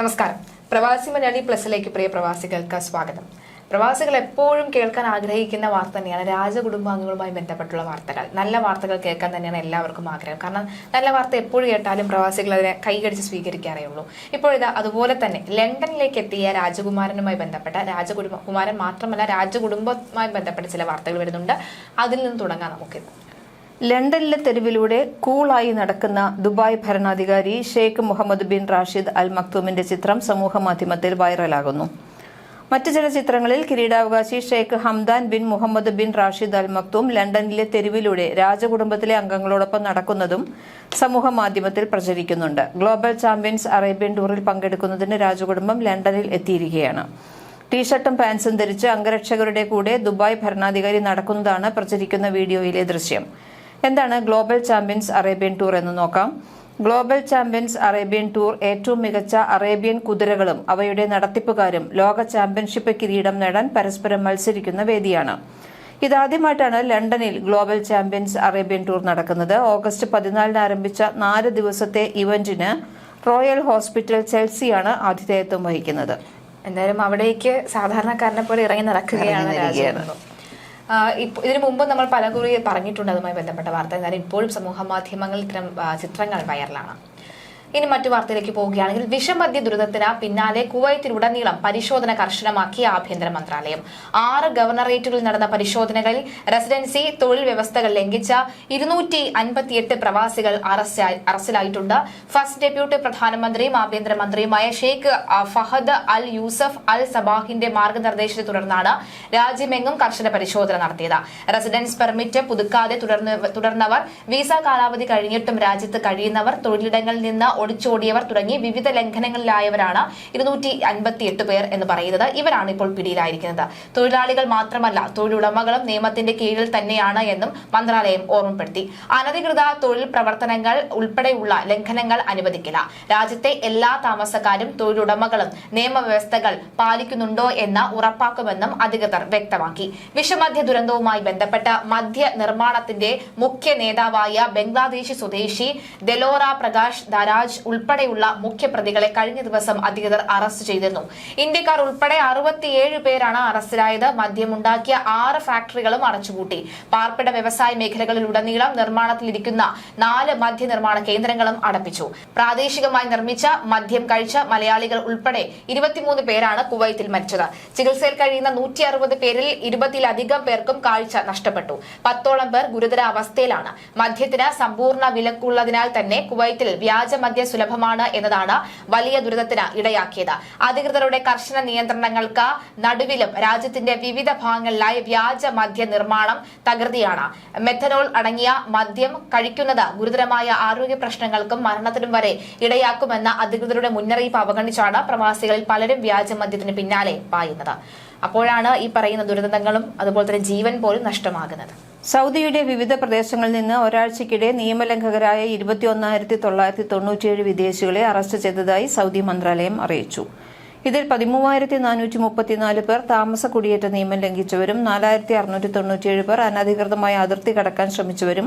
നമസ്കാരം. പ്രവാസി മലയാളി പ്ലസിലേക്ക് പ്രിയ പ്രവാസികൾക്ക് സ്വാഗതം. പ്രവാസികൾ എപ്പോഴും കേൾക്കാൻ ആഗ്രഹിക്കുന്ന വാർത്ത തന്നെയാണ് രാജകുടുംബാംഗങ്ങളുമായി ബന്ധപ്പെട്ടുള്ള വാർത്തകൾ. നല്ല വാർത്തകൾ കേൾക്കാൻ തന്നെയാണ് എല്ലാവർക്കും ആഗ്രഹം. കാരണം നല്ല വാർത്ത എപ്പോഴും കേട്ടാലും പ്രവാസികൾ അതിനെ കൈകടിച്ച് സ്വീകരിക്കാറേ ഉള്ളൂ. ഇപ്പോഴിതാ അതുപോലെ തന്നെ ലണ്ടനിലേക്ക് എത്തിയ രാജകുമാരനുമായി ബന്ധപ്പെട്ട രാജകുടുംബ കുമാരൻ മാത്രമല്ല രാജകുടുംബവുമായി ബന്ധപ്പെട്ട ചില വാർത്തകൾ വരുന്നുണ്ട്. അതിൽ നിന്ന് തുടങ്ങാം നമുക്കിത് ലണ്ടനിലെ തെരുവിലൂടെ കൂളായി നടക്കുന്ന ദുബായ് ഭരണാധികാരി Sheikh Mohammed bin Rashid Al മക്തൂമിന്റെ ചിത്രം സമൂഹ മാധ്യമത്തിൽ വൈറലാകുന്നു. മറ്റു ചില ചിത്രങ്ങളിൽ കിരീടാവകാശി Sheikh Hamdan bin Mohammed bin Rashid Al Maktoum ലണ്ടനിലെ തെരുവിലൂടെ രാജകുടുംബത്തിലെ അംഗങ്ങളോടൊപ്പം നടക്കുന്നതും സമൂഹ മാധ്യമത്തിൽ പ്രചരിക്കുന്നുണ്ട്. ഗ്ലോബൽ ചാമ്പ്യൻസ് അറേബ്യൻ ടൂറിൽ പങ്കെടുക്കുന്നതിന് രാജകുടുംബം ലണ്ടനിൽ എത്തിയിരിക്കുകയാണ്. ടീഷർട്ടും പാൻസും ധരിച്ച് അംഗരക്ഷകരുടെ കൂടെ ദുബായ് ഭരണാധികാരി നടക്കുന്നതാണ് പ്രചരിക്കുന്ന വീഡിയോയിലെ ദൃശ്യം. എന്താണ് ഗ്ലോബൽ ചാമ്പ്യൻസ് അറേബ്യൻ ടൂർ എന്ന് നോക്കാം. ഗ്ലോബൽ ചാമ്പ്യൻസ് അറേബ്യൻ ടൂർ ഏറ്റവും മികച്ച അറേബ്യൻ കുതിരകളും അവയുടെ നടത്തിപ്പുകാരും ലോക ചാമ്പ്യൻഷിപ്പ് കിരീടം നേടാൻ പരസ്പരം മത്സരിക്കുന്ന വേദിയാണ്. ഇതാദ്യമായിട്ടാണ് ലണ്ടനിൽ ഗ്ലോബൽ ചാമ്പ്യൻസ് അറേബ്യൻ ടൂർ നടക്കുന്നത്. ഓഗസ്റ്റ് പതിനാലിന് ആരംഭിച്ച നാല് ദിവസത്തെ ഇവന്റിന് റോയൽ ഹോസ്പിറ്റൽ ചെൽസിയാണ് ആതിഥേയത്വം വഹിക്കുന്നത്. എന്തായാലും അവിടേക്ക് സാധാരണക്കാരനെ പോലെ ഇറങ്ങി നടക്കുകയാണ്. ഇതിനു മുമ്പ് നമ്മൾ പലകുറി പറഞ്ഞിട്ടുണ്ട് അതുമായി ബന്ധപ്പെട്ട വാർത്ത. എന്നാലും ഇപ്പോഴും സമൂഹ മാധ്യമങ്ങളിൽ ഇത്തരം ചിത്രങ്ങൾ വൈറലാണ്. ഇനി മറ്റു വാർത്തയിലേക്ക് പോവുകയാണെങ്കിൽ വിഷമദ്യ ദുരിതത്തിന് പിന്നാലെ കുവൈത്തിലുടനീളം പരിശോധന കർശനമാക്കി ആഭ്യന്തര മന്ത്രാലയം. ആറ് ഗവർണറേറ്റുകളിൽ നടന്ന പരിശോധനകളിൽ റെസിഡൻസി തൊഴിൽ വ്യവസ്ഥകൾ ലംഘിച്ച ഇരുന്നൂറ്റി അൻപത്തിയെട്ട് പ്രവാസികൾ അറസ്റ്റിലായിട്ടുണ്ട്. ഫസ്റ്റ് ഡെപ്യൂട്ടി പ്രധാനമന്ത്രിയും ആഭ്യന്തരമന്ത്രിയുമായ ഷെയ്ഖ് ഫഹദ് അൽ യൂസഫ് അൽ സബാഹിന്റെ മാർഗനിർദ്ദേശത്തെ തുടർന്നാണ് രാജ്യമെങ്ങും കർശന പരിശോധന നടത്തിയത്. റെസിഡൻസ് പെർമിറ്റ് പുതുക്കാതെ തുടർന്ന് തുടർന്നവർ വിസ കാലാവധി കഴിഞ്ഞിട്ടും രാജ്യത്ത് കഴിയുന്നവർ തൊഴിലിടങ്ങളിൽ നിന്ന് ഒളിച്ചോടിയവർ തുടങ്ങി വിവിധ ലംഘനങ്ങളിലായവരാണ് ഇരുന്നൂറ്റി അൻപത്തിയെട്ട് പേർ എന്ന് പറയുന്നത്. ഇവരാണ് ഇപ്പോൾ പിടിയിലായിരിക്കുന്നത്. തൊഴിലാളികൾ മാത്രമല്ല തൊഴിലുടമകളും നിയമത്തിന്റെ കീഴിൽ തന്നെയാണ് എന്നും മന്ത്രാലയം ഓർമ്മപ്പെടുത്തി. അനധികൃത തൊഴിൽ പ്രവർത്തനങ്ങൾ ഉൾപ്പെടെയുള്ള ലംഘനങ്ങൾ അനുവദിക്കില്ല. രാജ്യത്തെ എല്ലാ താമസക്കാരും തൊഴിലുടമകളും നിയമവ്യവസ്ഥകൾ പാലിക്കുന്നുണ്ടോ എന്ന് ഉറപ്പാക്കുമെന്നും അധികൃതർ വ്യക്തമാക്കി. വിഷമദ്യ ദുരന്തവുമായി ബന്ധപ്പെട്ട മധ്യ നിർമ്മാണത്തിന്റെ മുഖ്യ നേതാവായ ബംഗ്ലാദേശി സ്വദേശി ദെലോറ പ്രകാശ് ദരാജ് ഉൾപ്പെടെയുള്ള മുഖ്യപ്രതികളെ കഴിഞ്ഞ ദിവസം അധികൃതർ അറസ്റ്റ് ചെയ്തിരുന്നു. ഇന്ത്യക്കാർ ഉൾപ്പെടെ അറുപത്തിയേഴ് പേരാണ് അറസ്റ്റിലായത്. മദ്യമുണ്ടാക്കിയ ആറ് ഫാക്ടറികളും അടച്ചുപൂട്ടി. പാർപ്പിട വ്യവസായ മേഖലകളിലുടനീളം നിർമ്മാണത്തിലിരിക്കുന്ന നാല് മദ്യ നിർമ്മാണ കേന്ദ്രങ്ങളും അടപ്പിച്ചു. പ്രാദേശികമായി നിർമ്മിച്ച മദ്യം കഴിച്ച മലയാളികൾ ഉൾപ്പെടെ ഇരുപത്തിമൂന്ന് പേരാണ് കുവൈത്തിൽ മരിച്ചത്. ചികിത്സയിൽ കഴിയുന്ന നൂറ്റി അറുപത് പേരിൽ ഇരുപതിലധികം പേർക്കും കാഴ്ച നഷ്ടപ്പെട്ടു. പത്തോളം പേർ ഗുരുതരാവസ്ഥയിലാണ്. മദ്യത്തിന് സമ്പൂർണ വിലക്കുള്ളതിനാൽ തന്നെ കുവൈത്തിൽ വ്യാജ മദ്യ സുലഭമാണ് എന്നതാണ് വലിയ ദുരിതത്തിന് ഇടയാക്കിയത്. അധികൃതരുടെ കർശന നിയന്ത്രണങ്ങൾക്ക് നടുവിലും രാജ്യത്തിന്റെ വിവിധ ഭാഗങ്ങളിലായി വ്യാജ മദ്യ നിർമ്മാണം തകൃതിയാണ്. മെഥനോൾ അടങ്ങിയ മദ്യം കഴിക്കുന്നത് ഗുരുതരമായ ആരോഗ്യ പ്രശ്നങ്ങൾക്കും മരണത്തിനും വരെ ഇടയാക്കുമെന്ന അധികൃതരുടെ മുന്നറിയിപ്പ് അവഗണിച്ചാണ് പ്രവാസികളിൽ പലരും വ്യാജ മദ്യത്തിന് പിന്നാലെ പായുന്നത്. അപ്പോഴാണ് ഈ പറയുന്ന ദുരന്തങ്ങളും അതുപോലെ തന്നെ ജീവൻ പോലും നഷ്ടമാകുന്നത്. സൗദിയുടെ വിവിധ പ്രദേശങ്ങളിൽ നിന്ന് ഒരാഴ്ചക്കിടെ നിയമലംഘകരായ ഇരുപത്തിയൊന്നായിരത്തി തൊള്ളായിരത്തി തൊണ്ണൂറ്റിയേഴ് വിദേശികളെ അറസ്റ്റ് ചെയ്തതായി സൗദി മന്ത്രാലയം അറിയിച്ചു. ഇതിൽ പതിമൂവായിരത്തി നാനൂറ്റി മുപ്പത്തിനാല് പേർ താമസ കുടിയേറ്റ നിയമം ലംഘിച്ചവരും നാലായിരത്തി അറുന്നൂറ്റി തൊണ്ണൂറ്റിയേഴ് പേർ അനധികൃതമായി അതിർത്തി കടക്കാൻ ശ്രമിച്ചവരും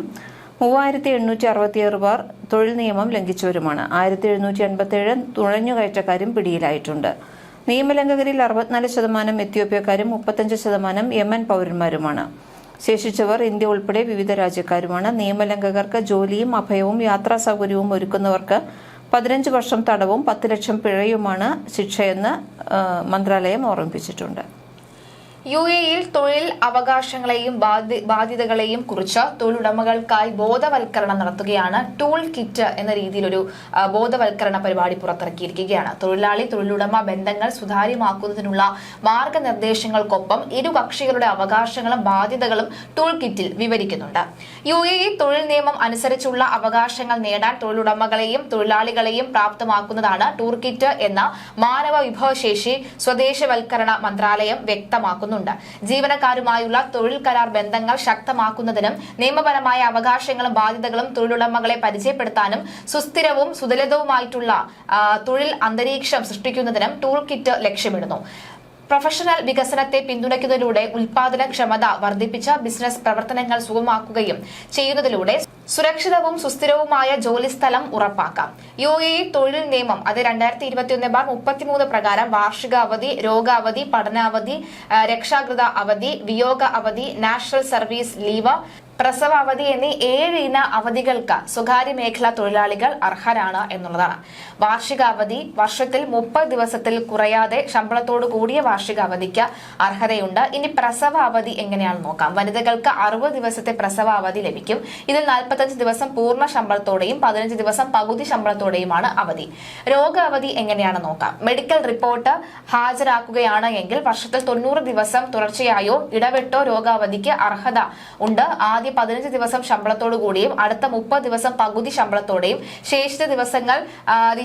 മൂവായിരത്തി എണ്ണൂറ്റി അറുപത്തിയേഴ് പേർ തൊഴിൽ നിയമം ലംഘിച്ചവരുമാണ്. ആയിരത്തി എഴുന്നൂറ്റി എൺപത്തിയേഴ് തുഴഞ്ഞുകയറ്റക്കാരും പിടിയിലായിട്ടുണ്ട്. നിയമലംഘകരിൽ അറുപത്തിനാല് ശതമാനം എത്യോപ്യക്കാരും മുപ്പത്തഞ്ച് ശതമാനം യമൻ പൗരന്മാരുമാണ്. ശേഷിച്ചവർ ഇന്ത്യ ഉൾപ്പെടെ വിവിധ രാജ്യക്കാരുമാണ്. നിയമലംഘകർക്ക് ജോലിയും അഭയവും യാത്രാ സൗകര്യവും ഒരുക്കുന്നവർക്ക് പതിനഞ്ച് വർഷം തടവും പത്ത് ലക്ഷം പിഴയുമാണ് ശിക്ഷയെന്ന് മന്ത്രാലയം ഓർമ്മിപ്പിച്ചിട്ടുണ്ട്. യു എയിൽ തൊഴിൽ അവകാശങ്ങളെയും ബാധ്യതകളെയും കുറിച്ച് തൊഴിലുടമകൾക്കായി ബോധവൽക്കരണം നടത്തുകയാണ് ടൂൾ കിറ്റ് എന്ന രീതിയിലൊരു ബോധവൽക്കരണ പരിപാടി പുറത്തിറക്കിയിരിക്കുകയാണ്. തൊഴിലാളി തൊഴിലുടമ ബന്ധങ്ങൾ സുതാര്യമാക്കുന്നതിനുള്ള മാർഗനിർദ്ദേശങ്ങൾക്കൊപ്പം ഇരു കക്ഷികളുടെ അവകാശങ്ങളും ബാധ്യതകളും ടൂൾ കിറ്റിൽ വിവരിക്കുന്നുണ്ട്. യു എ തൊഴിൽ നിയമം അനുസരിച്ചുള്ള അവകാശങ്ങൾ നേടാൻ തൊഴിലുടമകളെയും തൊഴിലാളികളെയും പ്രാപ്തമാക്കുന്നതാണ് ടൂർ കിറ്റ് എന്ന മാനവ വിഭവശേഷി സ്വദേശവൽക്കരണ മന്ത്രാലയം വ്യക്തമാക്കുന്നുണ്ട് ജീവനക്കാരുമായുള്ള തൊഴിൽ കരാർ ബന്ധങ്ങൾ ശക്തമാക്കുന്നതിനും നിയമപരമായ അവകാശങ്ങളും ബാധ്യതകളും തൊഴിലുടമകളെ പരിചയപ്പെടുത്താനും സുസ്ഥിരവും സുതലിതവുമായിട്ടുള്ള തൊഴിൽ അന്തരീക്ഷം സൃഷ്ടിക്കുന്നതിനും ടൂൾ കിറ്റ് ലക്ഷ്യമിടുന്നു. പ്രൊഫഷണൽ വികസനത്തെ പിന്തുണയ്ക്കുന്നതിലൂടെ ഉൽപാദനക്ഷമത വർദ്ധിപ്പിച്ച ബിസിനസ് പ്രവർത്തനങ്ങൾ സുഗമാക്കുകയും ചെയ്യുന്നതിലൂടെ സുരക്ഷിതവും സുസ്ഥിരവുമായ ജോലിസ്ഥലം ഉറപ്പാക്കാം. യു എ തൊഴിൽ നിയമം അത് രണ്ടായിരത്തി ഇരുപത്തിയൊന്ന് ബാർ മുപ്പത്തിമൂന്ന് പ്രകാരം വാർഷിക അവധി രോഗാവധി പഠനാവധി രക്ഷാകൃത അവധി വിയോഗ അവധി നാഷണൽ സർവീസ് ലീവ് പ്രസവ അവധി എന്നീ ഏഴ് ഇന അവധികൾക്ക് സ്വകാര്യ മേഖലാ തൊഴിലാളികൾ അർഹരാണ് എന്നുള്ളതാണ്. വാർഷിക അവധി വർഷത്തിൽ മുപ്പത് ദിവസത്തിൽ കുറയാതെ ശമ്പളത്തോടു കൂടിയ വാർഷിക അവധിക്ക് അർഹതയുണ്ട്. ഇനി പ്രസവ അവധി എങ്ങനെയാണെന്ന് നോക്കാം. വനിതകൾക്ക് അറുപത് ദിവസത്തെ പ്രസവ അവധി ലഭിക്കും. ഇതിൽ നാൽപ്പത്തഞ്ച് ദിവസം പൂർണ ശമ്പളത്തോടെയും പതിനഞ്ച് ദിവസം പകുതി ശമ്പളത്തോടെയുമാണ് അവധി. രോഗ അവധി എങ്ങനെയാണ് നോക്കാം. മെഡിക്കൽ റിപ്പോർട്ട് ഹാജരാക്കുകയാണ് എങ്കിൽ വർഷത്തിൽ തൊണ്ണൂറ് ദിവസം തുടർച്ചയായോ ഇടവിട്ടോ രോഗാവധിക്ക് അർഹത ഉണ്ട്. ആദ്യ പതിനഞ്ച് ദിവസം ശമ്പളത്തോടു കൂടിയും അടുത്ത മുപ്പത് ദിവസം പകുതി ശമ്പളത്തോടെയും ശേഷിച്ച ദിവസങ്ങൾ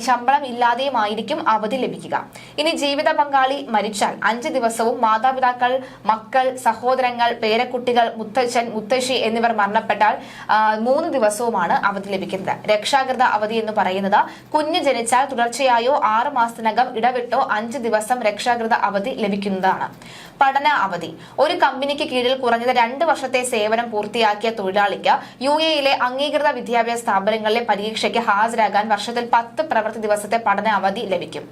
ശമ്പളം ഇല്ലാതെയും ഇല്ലാതെയുമായിരിക്കും അവധി ലഭിക്കുക. ഇനി ജീവിത പങ്കാളി മരിച്ചാൽ അഞ്ച് ദിവസവും മാതാപിതാക്കൾ മക്കൾ സഹോദരങ്ങൾ പേരക്കുട്ടികൾ മുത്തച്ഛൻ മുത്തശ്ശി എന്നിവർ മരണപ്പെട്ടാൽ മൂന്ന് ദിവസവുമാണ് അവധി ലഭിക്കുന്നത്. രക്ഷാകൃത അവധി എന്ന് പറയുന്നത് കുഞ്ഞ് ജനിച്ചാൽ തുടർച്ചയായോ ആറ് മാസത്തിനകം ഇടവിട്ടോ അഞ്ച് ദിവസം രക്ഷാകൃത അവധി ലഭിക്കുന്നതാണ്. പഠന അവധി. ഒരു കമ്പനിക്ക് കീഴിൽ കുറഞ്ഞത് രണ്ട് വർഷത്തെ സേവനം പൂർത്തിയാക്കിയ തൊഴിലാളിക്ക് യു എയിലെ അംഗീകൃത വിദ്യാഭ്യാസ സ്ഥാപനങ്ങളിലെ പരീക്ഷയ്ക്ക് ഹാജരാകാൻ വർഷത്തിൽ പത്ത് പ്രവൃത്തി ദിവസത്തെ പഠന അവധി ലഭിക്കും.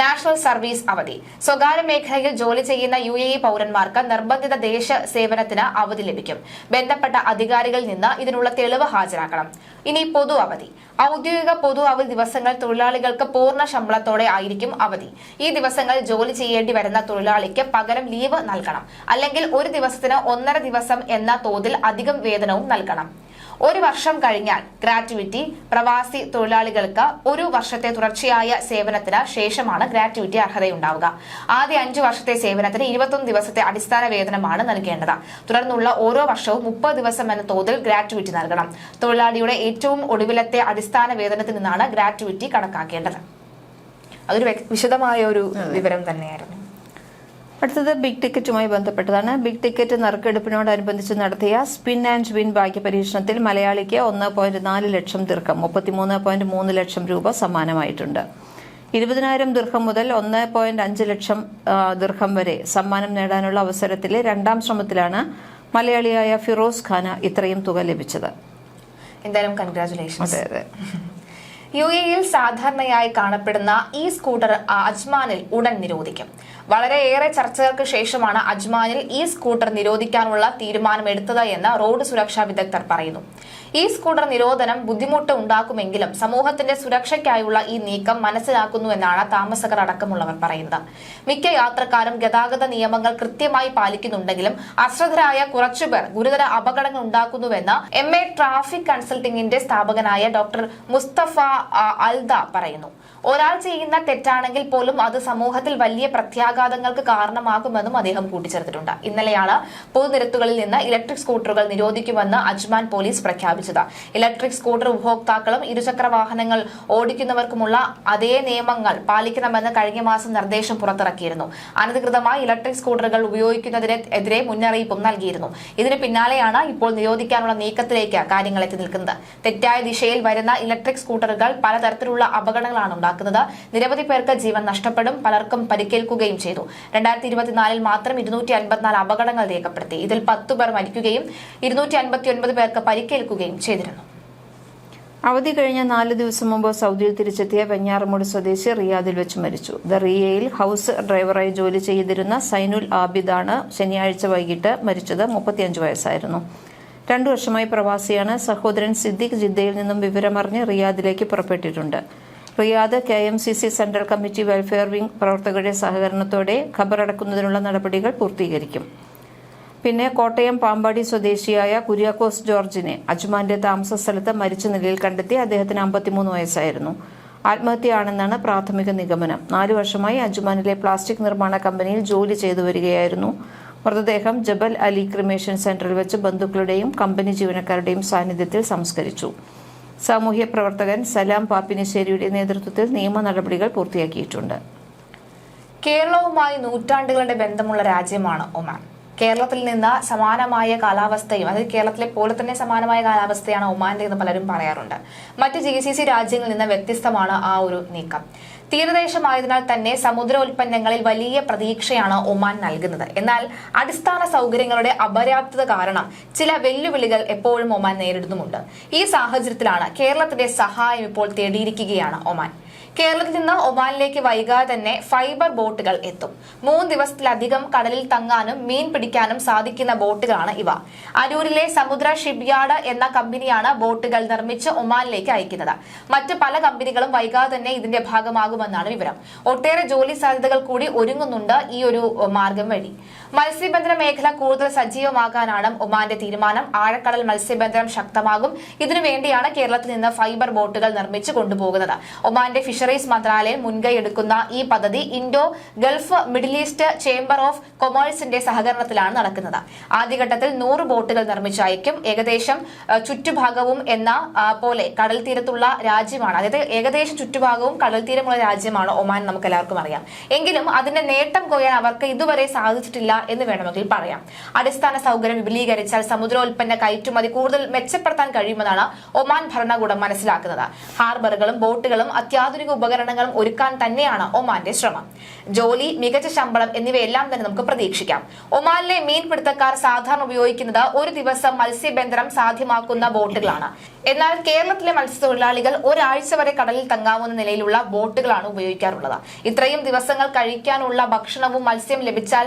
നാഷണൽ സർവീസ് അവധി. സ്വകാര്യ മേഖലയിൽ ജോലി ചെയ്യുന്ന യു എ ഇ പൗരന്മാർക്ക് നിർബന്ധിത ദേശ സേവനത്തിന് അവധി ലഭിക്കും. ബന്ധപ്പെട്ട അധികാരികളിൽ നിന്ന് ഇതിനുള്ള തെളിവ് ഹാജരാക്കണം. ഇനി പൊതു അവധി. ഔദ്യോഗിക പൊതു അവധി ദിവസങ്ങൾ തൊഴിലാളികൾക്ക് പൂർണ ശമ്പളത്തോടെ ആയിരിക്കും അവധി. ഈ ദിവസങ്ങൾ ജോലി ചെയ്യേണ്ടി വരുന്ന തൊഴിലാളിക്ക് പകരം ലീവ് നൽകണം. അല്ലെങ്കിൽ ഒരു ദിവസത്തിന് ഒന്നര ദിവസം എന്ന തോതിൽ അധികം വേതനവും നൽകണം. ഒരു വർഷം കഴിഞ്ഞാൽ ഗ്രാറ്റുവിറ്റി പ്രവാസി തൊഴിലാളികൾക്ക് ഒരു വർഷത്തെ തുടർച്ചയായ സേവനത്തിന് ശേഷമാണ് ഗ്രാറ്റുവിറ്റി അർഹതയുണ്ടാവുക. ആദ്യ അഞ്ചു വർഷത്തെ സേവനത്തിന് ഇരുപത്തൊന്ന് ദിവസത്തെ അടിസ്ഥാന വേതനമാണ് നൽകേണ്ടത്. തുടർന്നുള്ള ഓരോ വർഷവും മുപ്പത് ദിവസം എന്ന തോതിൽ ഗ്രാറ്റുവിറ്റി നൽകണം. തൊഴിലാളിയുടെ ഏറ്റവും ഒടുവിലത്തെ അടിസ്ഥാന വേതനത്തിൽ നിന്നാണ് ഗ്രാറ്റുവിറ്റി കണക്കാക്കേണ്ടത്. അതൊരു വിശദമായ ഒരു വിവരം തന്നെയായിരുന്നു. അടുത്തത് ബിഗ് ടിക്കറ്റുമായി ബന്ധപ്പെട്ടതാണ്. ബിഗ് ടിക്കറ്റ് നറുക്കെടുപ്പിനോടനുബന്ധിച്ച് നടത്തിയ സ്പിൻ ആൻഡ് വിൻ ഭാഗ്യ പരീക്ഷണത്തിൽ മലയാളിക്ക് ഒന്ന് പോയിന്റ് നാല് ലക്ഷം ദീർഘം മുപ്പത്തിമൂന്ന് പോയിന്റ് മൂന്ന് ലക്ഷം രൂപ സമ്മാനമായിട്ടുണ്ട്. ഇരുപതിനായിരം ദീർഘം മുതൽ ഒന്ന് പോയിന്റ് അഞ്ച് ലക്ഷം ദീർഘം വരെ സമ്മാനം നേടാനുള്ള അവസരത്തിലെ രണ്ടാം ശ്രമത്തിലാണ് മലയാളിയായ ഫിറോസ് ഖാന ഇത്രയും തുക ലഭിച്ചത്. എന്തായാലും കൺഗ്രാചുലേഷൻസ് അതെ അതെ. യു എയിൽ സാധാരണയായി കാണപ്പെടുന്ന ഈ സ്കൂട്ടർ അജ്മാനിൽ ഉടൻ നിരോധിക്കും. വളരെയേറെ ചർച്ചകൾക്ക് ശേഷമാണ് അജ്മാനിൽ ഈ സ്കൂട്ടർ നിരോധിക്കാനുള്ള തീരുമാനമെടുത്തത് എന്ന് റോഡ് സുരക്ഷാ വിദഗ്ധർ പറയുന്നു. ഈ സ്കൂട്ടർ നിരോധനം ബുദ്ധിമുട്ട് ഉണ്ടാക്കുമെങ്കിലും സമൂഹത്തിന്റെ സുരക്ഷയ്ക്കായുള്ള ഈ നീക്കം മനസ്സിലാക്കുന്നു മനസ്സിലാക്കുന്നുവെന്നാണ് താമസകർ അടക്കമുള്ളവർ പറയുന്നത്. മിക്ക യാത്രക്കാരും ഗതാഗത നിയമങ്ങൾ കൃത്യമായി പാലിക്കുന്നുണ്ടെങ്കിലും അശ്രദ്ധരായ കുറച്ചുപേർ ഗുരുതര അപകടങ്ങൾ ഉണ്ടാക്കുന്നുവെന്ന് എം എ ട്രാഫിക് കൺസൾട്ടിംഗിന്റെ സ്ഥാപകനായ ഡോക്ടർ മുസ്തഫ അൽദ പറയുന്നു. ഒരാൾ ചെയ്യുന്ന തെറ്റാണെങ്കിൽ പോലും അത് സമൂഹത്തിൽ വലിയ പ്രത്യാഘാതങ്ങൾക്ക് കാരണമാകുമെന്നും അദ്ദേഹം കൂട്ടിച്ചേർത്തിട്ടുണ്ട്. ഇന്നലെയാണ് പൊതുനിരത്തുകളിൽ നിന്ന് ഇലക്ട്രിക് സ്കൂട്ടറുകൾ നിരോധിക്കുമെന്ന് അജ്മാൻ പോലീസ് പ്രഖ്യാപിച്ചത്. ഇലക്ട്രിക് സ്കൂട്ടർ ഉപഭോക്താക്കളും ഇരുചക്ര വാഹനങ്ങൾ ഓടിക്കുന്നവർക്കുമുള്ള അതേ നിയമങ്ങൾ പാലിക്കണമെന്ന് കഴിഞ്ഞ മാസം നിർദ്ദേശം പുറത്തിറക്കിയിരുന്നു. അനധികൃതമായി ഇലക്ട്രിക് സ്കൂട്ടറുകൾ ഉപയോഗിക്കുന്നതിനെതിരെ മുന്നറിയിപ്പും നൽകിയിരുന്നു. ഇതിന് പിന്നാലെയാണ് ഇപ്പോൾ നിരോധിക്കാനുള്ള നീക്കത്തിലേക്ക് കാര്യങ്ങൾ എത്തി നിൽക്കുന്നത്. തെറ്റായ ദിശയിൽ വരുന്ന ഇലക്ട്രിക് സ്കൂട്ടറുകൾ പലതരത്തിലുള്ള അപകടങ്ങളാണ് ഉണ്ടാക്കുന്നത്. നിരവധി പേർക്ക് ജീവൻ നഷ്ടപ്പെടും. പലർക്കും പരിക്കേൽക്കുകയും ചെയ്തു. രണ്ടായിരത്തി ഇരുപത്തിനാലിൽ മാത്രം ഇരുന്നൂറ്റി അൻപത്തിനാല് അപകടങ്ങൾ രേഖപ്പെടുത്തി. ഇതിൽ പത്തു പേർ മരിക്കുകയും ഇരുന്നൂറ്റി അൻപത്തി ഒൻപത് പേർക്ക് പരിക്കേൽക്കുകയും ചെയ്തിരുന്നു. അവധി കഴിഞ്ഞ നാല് ദിവസം മുമ്പ് സൗദിയിൽ തിരിച്ചെത്തിയ വെഞ്ഞാറമൂട് സ്വദേശി റിയാദിൽ വെച്ച് മരിച്ചു. ദ റിയയിൽ ഹൌസ് ഡ്രൈവറായി ജോലി ചെയ്തിരുന്ന സൈനുൽ ആബിദാണ് ശനിയാഴ്ച വൈകിട്ട് മരിച്ചത്. മുപ്പത്തിയഞ്ച് വയസ്സായിരുന്നു. രണ്ടു വർഷമായി പ്രവാസിയാണ്. സഹോദരൻ സിദ്ദിഖ് ജിദ്ദയിൽ നിന്നും വിവരമറിഞ്ഞ് റിയാദിലേക്ക് പുറപ്പെട്ടിട്ടുണ്ട്. Riyadh K M C C central committee welfare wing പ്രവർത്തകരുടെ സഹകരണത്തോടെ ഖബറടക്കുന്നതിനുള്ള നടപടികൾ പൂർത്തീകരിക്കും. പിന്നെ കോട്ടയം പാമ്പാടി സ്വദേശിയായ കുര്യാക്കോസ് ജോർജിനെ അജ്മാന്റെ താമസ സ്ഥലത്ത് മരിച്ച നിലയിൽ കണ്ടെത്തി അദ്ദേഹത്തിന് അമ്പത്തിമൂന്ന് വയസ്സായിരുന്നു. ആത്മഹത്യയാണെന്നാണ് പ്രാഥമിക നിഗമനം. നാലു വർഷമായി അജ്മാനിലെ പ്ലാസ്റ്റിക് നിർമ്മാണ കമ്പനിയിൽ ജോലി ചെയ്തു വരികയായിരുന്നു. മൃതദേഹം ജബൽ അലി ക്രിമേഷൻ സെന്ററിൽ വെച്ച് ബന്ധുക്കളുടെയും കമ്പനി ജീവനക്കാരുടെയും സാന്നിധ്യത്തിൽ സംസ്കരിച്ചു. സാമൂഹ്യ പ്രവർത്തകൻ സലാം പാപ്പിനിശ്ശേരിയുടെ നേതൃത്വത്തിൽ നിയമ നടപടികൾ പൂർത്തിയാക്കിയിട്ടുണ്ട്. കേരളവുമായി നൂറ്റാണ്ടുകളുടെ ബന്ധമുള്ള രാജ്യമാണ് ഒമാൻ. കേരളത്തിൽ നിന്ന് സമാനമായ കാലാവസ്ഥയും അതായത് കേരളത്തിലെ പോലെ തന്നെ സമാനമായ കാലാവസ്ഥയാണ് ഒമാന്റെ എന്ന് പലരും പറയാറുണ്ട്. മറ്റ് ജി സി സി രാജ്യങ്ങളിൽ നിന്ന് വ്യത്യസ്തമാണ് ആ ഒരു നീക്കം. തീരദേശമായതിനാൽ തന്നെ സമുദ്ര ഉൽപ്പന്നങ്ങളിൽ വലിയ പ്രതീക്ഷയാണ് ഒമാൻ നൽകുന്നത്. എന്നാൽ അടിസ്ഥാന സൗകര്യങ്ങളുടെ അപര്യാപ്തത കാരണം ചില വെല്ലുവിളികൾ എപ്പോഴും ഒമാൻ നേരിടുന്നുമുണ്ട്. ഈ സാഹചര്യത്തിലാണ് കേരളത്തിന്റെ സഹായം ഇപ്പോൾ തേടിയിരിക്കുകയാണ് ഒമാൻ. കേരളത്തിൽ നിന്ന് ഒമാനിലേക്ക് വൈകാതെ തന്നെ ഫൈബർ ബോട്ടുകൾ എത്തും. മൂന്ന് ദിവസത്തിലധികം കടലിൽ തങ്ങാനും മീൻ പിടിക്കാനും സാധിക്കുന്ന ബോട്ടുകളാണ് ഇവ. അരൂരിലെ സമുദ്ര ഷിപ്പ്യാർഡ് എന്ന കമ്പനിയാണ് ബോട്ടുകൾ നിർമ്മിച്ച് ഒമാനിലേക്ക് അയക്കുന്നത്. മറ്റ് പല കമ്പനികളും വൈകാതെ തന്നെ ഇതിന്റെ ഭാഗമാകുമെന്നാണ് വിവരം. ഒട്ടേറെ ജോലി സാധ്യതകൾ കൂടി ഒരുങ്ങുന്നുണ്ട് ഈ ഒരു മാർഗം വഴി. മത്സ്യബന്ധന മേഖല കൂടുതൽ സജീവമാകാനാണ് ഒമാന്റെ തീരുമാനം. ആഴക്കടൽ മത്സ്യബന്ധനം ശക്തമാകും. ഇതിനുവേണ്ടിയാണ് കേരളത്തിൽ നിന്ന് ഫൈബർ ബോട്ടുകൾ നിർമ്മിച്ചു കൊണ്ടുപോകുന്നത്. ഒമാന്റെ ഫിഷറീസ് മന്ത്രാലയം മുൻകൈയെടുക്കുന്ന ഈ പദ്ധതി Indo Gulf Middle East chamber of കൊമേഴ്സിന്റെ സഹകരണത്തിലാണ് നടക്കുന്നത്. ആദ്യഘട്ടത്തിൽ നൂറ് ബോട്ടുകൾ നിർമ്മിച്ചയക്കും ഏകദേശം ചുറ്റുഭാഗവും എന്ന പോലെ കടൽ തീരത്തുള്ള രാജ്യമാണ്. അതായത് ഏകദേശം ചുറ്റുഭാഗവും കടൽ തീരമുള്ള രാജ്യമാണ് ഒമാൻ നമുക്ക് എല്ലാവർക്കും അറിയാം. എങ്കിലും അതിന്റെ നേട്ടം കൊയ്യാൻ അവർക്ക് ഇതുവരെ സാധിച്ചിട്ടില്ല എന്ന് വേണമെങ്കിൽ പറയാം. അടിസ്ഥാന സൗകര്യം വിപുലീകരിച്ചാൽ സമുദ്രോൽപ്പന്ന കയറ്റുമതി കൂടുതൽ മെച്ചപ്പെടുത്താൻ കഴിയുമെന്നാണ് ഒമാൻ ഭരണകൂടം മനസ്സിലാക്കുന്നത്. ഹാർബറുകളും ബോട്ടുകളും അത്യാധുനിക ഉപകരണങ്ങളും ഒരുക്കാൻ തന്നെയാണ് ഒമാന്റെ ശ്രമം. ജോലി മികച്ച ശമ്പളം എന്നിവയെല്ലാം തന്നെ നമുക്ക് പ്രതീക്ഷിക്കാം. ഒമാനിലെ മീൻപിടുത്തക്കാർ സാധാരണ ഉപയോഗിക്കുന്നത് ഒരു ദിവസം മത്സ്യബന്ധനം സാധ്യമാക്കുന്ന ബോട്ടുകളാണ്. എന്നാൽ കേരളത്തിലെ മത്സ്യത്തൊഴിലാളികൾ ഒരാഴ്ച വരെ കടലിൽ തങ്ങാവുന്ന നിലയിലുള്ള ബോട്ടുകളാണ് ഉപയോഗിക്കാറുള്ളത്. ഇത്രയും ദിവസങ്ങൾ കഴിക്കാനുള്ള ഭക്ഷണവും മത്സ്യം ലഭിച്ചാൽ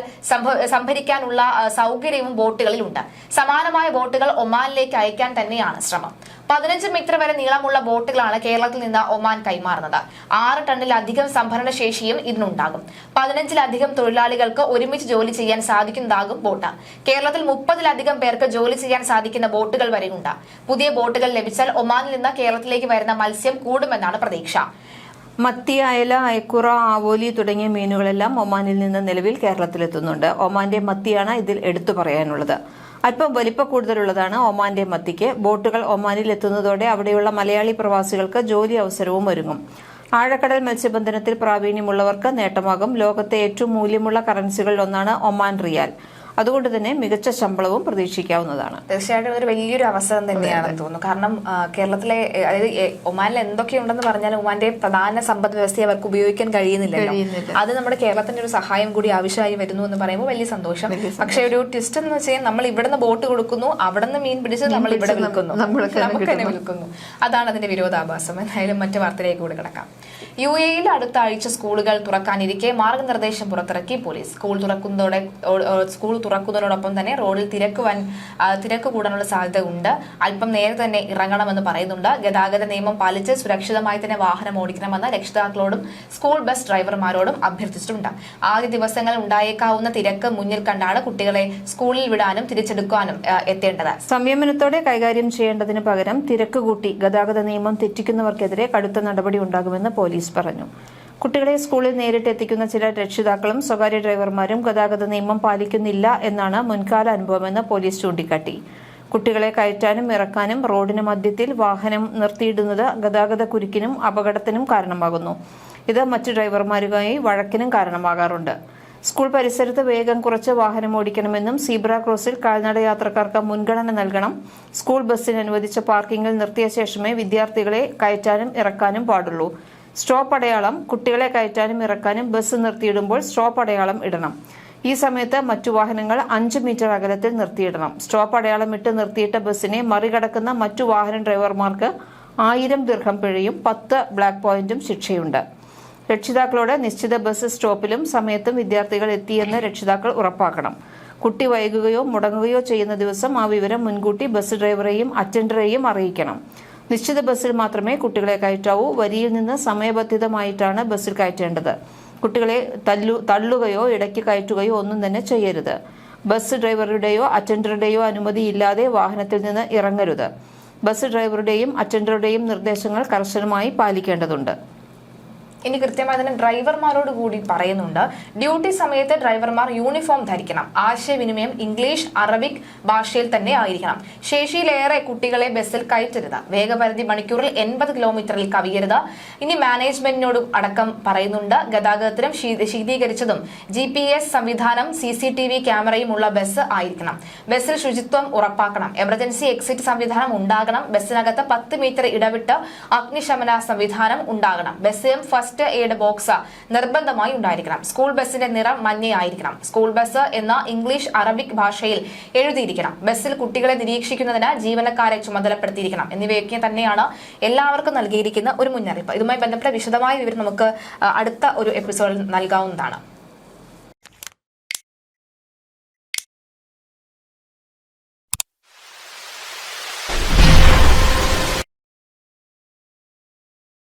സംഭരിക്കാനുള്ള സൗകര്യവും ബോട്ടുകളിലുണ്ട്. സമാനമായ ബോട്ടുകൾ ഒമാനിലേക്ക് അയക്കാൻ തന്നെയാണ് ശ്രമം. പതിനഞ്ച് മീറ്റർ വരെ നീളമുള്ള ബോട്ടുകളാണ് കേരളത്തിൽ നിന്ന് ഒമാൻ കൈമാറുന്നത്. ആറ് ടണ്ണിലധികം സംഭരണ ശേഷിയും ഇതിനുണ്ടാകും. പതിനഞ്ചിലധികം തൊഴിലാളികൾക്ക് ഒരുമിച്ച് ജോലി ചെയ്യാൻ സാധിക്കുന്നതാകും ബോട്ട്. കേരളത്തിൽ മുപ്പതിലധികം പേർക്ക് ജോലി ചെയ്യാൻ സാധിക്കുന്ന ബോട്ടുകൾ വരെയുണ്ട്. പുതിയ ബോട്ടുകൾ ലഭിച്ചാൽ ഒമാനിൽ നിന്ന് കേരളത്തിലേക്ക് വരുന്ന മത്സ്യം കൂടുമെന്നാണ് പ്രതീക്ഷ. മത്തി അയല അയക്കുറ ആവോലി തുടങ്ങിയ മീനുകളെല്ലാം ഒമാനിൽ നിന്ന് നിലവിൽ കേരളത്തിലെത്തുന്നുണ്ട്. ഒമാന്റെ മത്തിയാണ് ഇതിൽ എടുത്തു പറയാനുള്ളത്. അല്പം വലിപ്പ കൂടുതലുള്ളതാണ് ഒമാന്റെ മത്തിക്ക് ബോട്ടുകൾ ഒമാനിൽ എത്തുന്നതോടെ അവിടെയുള്ള മലയാളി പ്രവാസികൾക്ക് ജോലി അവസരവും ഒരുങ്ങും. ആഴക്കടൽ മത്സ്യബന്ധനത്തിൽ പ്രാവീണ്യമുള്ളവർക്ക് നേട്ടമാകും. ലോകത്തെ ഏറ്റവും മൂല്യമുള്ള കറൻസികളിൽ ഒന്നാണ് ഒമാൻ റിയാൽ. അതുകൊണ്ട് തന്നെ മികച്ച ശമ്പളവും പ്രതീക്ഷിക്കാവുന്നതാണ്. തീർച്ചയായിട്ടും ഒരു വലിയൊരു അവസരം തന്നെയാണെന്ന് തോന്നുന്നു. കാരണം കേരളത്തിലെ അതായത് ഒമാനിൽ എന്തൊക്കെയുണ്ടെന്ന് പറഞ്ഞാൽ ഒമാന്റെ പ്രധാന സമ്പദ് വ്യവസ്ഥയെ അവർക്ക് ഉപയോഗിക്കാൻ കഴിയുന്നില്ലല്ലോ. കഴിയുന്നില്ല. അത് നമ്മുടെ കേരളത്തിന്റെ ഒരു സഹായം കൂടി ആവശ്യമായി വരുന്നു എന്ന് പറയുമ്പോൾ വലിയ സന്തോഷം. പക്ഷെ ഒരു ട്വിസ്റ്റ് എന്ന് വെച്ചാൽ നമ്മൾ ഇവിടുന്ന് ബോട്ട് കൊടുക്കുന്നു അവിടുന്ന് മീൻ പിടിച്ച് നമ്മൾ ഇവിടെ വിൽക്കുന്നു. നമുക്ക് തന്നെ വിൽക്കുന്നു. അതാണ് അതിന്റെ വിരോധാഭാസം. എന്തായാലും മറ്റു വാർത്തയിലേക്ക് കൂടി കിടക്കാം. യു യിൽ അടുത്ത ആഴ്ച സ്കൂളുകൾ തുറക്കാനിരിക്കെ മാർഗനിർദ്ദേശം പുറത്തിറക്കി പോലീസ്. സ്കൂൾ തുറക്കുന്നതോടെ സ്കൂൾ തുറക്കുന്നതോടൊപ്പം തന്നെ റോഡിൽ തിരക്ക് വൻ തിരക്ക് കൂടാനുള്ള സാധ്യത ഉണ്ട് അല്പം നേരെ തന്നെ ഇറങ്ങണമെന്ന് പറയുന്നുണ്ട്. ഗതാഗത നിയമം പാലിച്ച് സുരക്ഷിതമായി തന്നെ വാഹനം ഓടിക്കണമെന്ന് രക്ഷിതാക്കളോടും സ്കൂൾ ബസ് ഡ്രൈവർമാരോടും അഭ്യർത്ഥിച്ചിട്ടുണ്ട്. ആദ്യ ദിവസങ്ങൾ ഉണ്ടായേക്കാവുന്ന തിരക്ക് മുന്നിൽ കണ്ടാണ് കുട്ടികളെ സ്കൂളിൽ വിടാനും തിരിച്ചെടുക്കാനും എത്തേണ്ടത്. സംയമനത്തോടെ കൈകാര്യം ചെയ്യേണ്ടതിന് പകരം തിരക്ക് കൂട്ടി ഗതാഗത നിയമം തെറ്റിക്കുന്നവർക്കെതിരെ കടുത്ത നടപടി ഉണ്ടാകുമെന്ന് പോലീസ് പറഞ്ഞു. കുട്ടികളെ സ്കൂളിൽ നേരിട്ട് എത്തിക്കുന്ന ചില രക്ഷിതാക്കളും സ്വകാര്യ ഡ്രൈവർമാരും ഗതാഗത നിയമം പാലിക്കുന്നില്ല എന്നാണ് മുൻകാല അനുഭവമെന്ന് പോലീസ് ചൂണ്ടിക്കാട്ടി. കുട്ടികളെ കയറ്റാനും ഇറക്കാനും റോഡിന് മധ്യത്തിൽ വാഹനം നിർത്തിയിടുന്നത് ഗതാഗത കുരുക്കിനും അപകടത്തിനും കാരണമാകുന്നു. ഇത് മറ്റു ഡ്രൈവർമാരുമായി വഴക്കിനും കാരണമാകാറുണ്ട്. സ്കൂൾ പരിസരത്ത് വേഗം കുറച്ച് വാഹനം ഓടിക്കണമെന്നും സീബ്ര ക്രോസിൽ കാൽനട യാത്രക്കാർക്ക് മുൻഗണന നൽകണം. സ്കൂൾ ബസ്സിന് അനുവദിച്ച പാർക്കിംഗിൽ നിർത്തിയ ശേഷമേ വിദ്യാർത്ഥികളെ കയറ്റാനും ഇറക്കാനും പാടുള്ളൂ. സ്റ്റോപ്പ് അടയാളം കുട്ടികളെ കയറ്റാനും ഇറക്കാനും ബസ് നിർത്തിയിടുമ്പോൾ സ്റ്റോപ്പ് അടയാളം ഇടണം. ഈ സമയത്ത് മറ്റു വാഹനങ്ങൾ അഞ്ച് മീറ്റർ അകലത്തിൽ നിർത്തിയിടണം. സ്റ്റോപ്പ് അടയാളം ഇട്ട് നിർത്തിയിട്ട ബസ്സിനെ മറികടക്കുന്ന മറ്റു വാഹന ഡ്രൈവർമാർക്ക് ആയിരം ദീർഘം പിഴയും പത്ത് ബ്ലാക്ക് പോയിന്റും ശിക്ഷയുണ്ട്. രക്ഷിതാക്കളോട് നിശ്ചിത ബസ് സ്റ്റോപ്പിലും സമയത്തും വിദ്യാർത്ഥികൾ എത്തിയെന്ന് രക്ഷിതാക്കൾ ഉറപ്പാക്കണം. കുട്ടി വൈകുകയോ മുടങ്ങുകയോ ചെയ്യുന്ന ദിവസം ആ വിവരം മുൻകൂട്ടി ബസ് ഡ്രൈവറെയും അറ്റൻഡറെയും അറിയിക്കണം. നിശ്ചിത ബസ്സിൽ മാത്രമേ കുട്ടികളെ കയറ്റാവൂ. വരിയിൽ നിന്ന് സമയബന്ധിതമായിട്ടാണ് ബസ്സിൽ കയറ്റേണ്ടത്. കുട്ടികളെ തല്ലു തള്ളുകയോ ഇടയ്ക്ക് കയറ്റുകയോ ഒന്നും തന്നെ ചെയ്യരുത്. ബസ് ഡ്രൈവറുടെയോ അറ്റൻഡറുടെയോ അനുമതിയില്ലാതെ വാഹനത്തിൽ നിന്ന് ഇറങ്ങരുത്. ബസ് ഡ്രൈവറുടെയും അറ്റൻഡറുടെയും നിർദ്ദേശങ്ങൾ കർശനമായി പാലിക്കേണ്ടതുണ്ട്. ഇനി കൃത്യമായി തന്നെ ഡ്രൈവർമാരോട് കൂടി പറയുന്നുണ്ട്. ഡ്യൂട്ടി സമയത്ത് ഡ്രൈവർമാർ യൂണിഫോം ധരിക്കണം. ആശയവിനിമയം ഇംഗ്ലീഷ് അറബിക് ഭാഷയിൽ തന്നെ ആയിരിക്കണം. ശേഷിയിലേറെ കുട്ടികളെ ബസ്സിൽ കയറ്റരുത്. വേഗപരിധി മണിക്കൂറിൽ എൺപത് കിലോമീറ്ററിൽ കവിയരുത്. ഇനി മാനേജ്മെന്റിനോടും അടക്കം പറയുന്നുണ്ട്. ഗതാഗതത്തിനും ശീതീകരിച്ചതും ജി പി എസ് സംവിധാനം സി സി ടി വി ക്യാമറയും ഉള്ള ബസ് ആയിരിക്കണം. ബസ്സിൽ ശുചിത്വം ഉറപ്പാക്കണം. എമർജൻസി എക്സിറ്റ് സംവിധാനം ഉണ്ടാകണം. ബസ്സിനകത്ത് പത്ത് മീറ്റർ ഇടവിട്ട് അഗ്നിശമന സംവിധാനം ഉണ്ടാകണം. ബസ്സിലും ഫസ്റ്റ് ഫസ്റ്റ് എയ്ഡ് ബോക്സ് നിർബന്ധമായി ഉണ്ടായിരിക്കണം. സ്കൂൾ ബസിന്റെ നിറം മഞ്ഞയായിരിക്കണം. സ്കൂൾ ബസ് എന്ന ഇംഗ്ലീഷ് അറബിക് ഭാഷയിൽ എഴുതിയിരിക്കണം. ബസ്സിൽ കുട്ടികളെ നിരീക്ഷിക്കുന്നതിന് ജീവനക്കാരെ ചുമതലപ്പെടുത്തിയിരിക്കണം. എന്നിവയൊക്കെ തന്നെയാണ് എല്ലാവർക്കും നൽകിയിരിക്കുന്ന ഒരു മുന്നറിയിപ്പ്. ഇതുമായി ബന്ധപ്പെട്ട വിശദമായ വിവരം നമുക്ക് അടുത്ത ഒരു എപ്പിസോഡിൽ നൽകാവുന്നതാണ്.